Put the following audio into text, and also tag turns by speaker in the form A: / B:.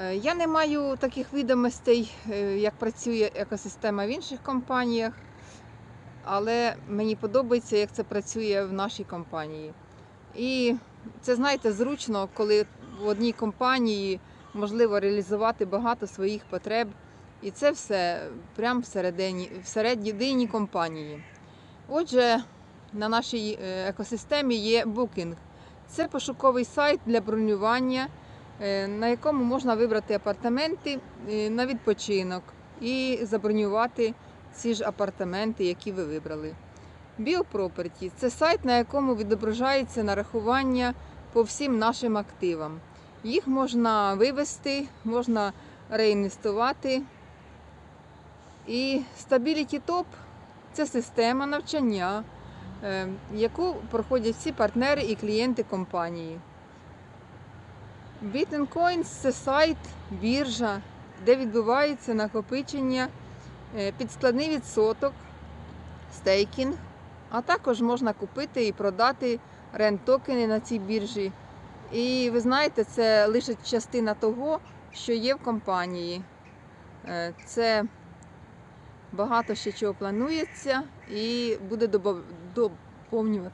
A: Е, Я не маю таких відомостей, е, як працює екосистема в інших компаніях, але мені подобається, як це працює в нашій компанії. І це, знаєте, зручно, коли в одній компанії можливо реалізувати багато своїх потреб. І це все прямо всередині, всередині компанії. Отже, на нашій е, екосистемі є Booking. Це пошуковий сайт для бронювання, на якому можна вибрати апартаменти е, на відпочинок і забронювати ці ж апартаменти, які ви вибрали. BioProperty – це сайт, на якому відображається нарахування по всім нашим активам. Їх можна вивести, можна реінвестувати. І Stability Top – це система навчання, е, яку проходять всі партнери і клієнти компанії. Bitcoin – це сайт, біржа, де відбувається накопичення е, під складний відсоток, стейкінг, а також можна купити і продати рент-токени на цій біржі. І ви знаєте, це лише частина того, що є в компанії. Е, Це багато ще чого планується і буде доповнювати.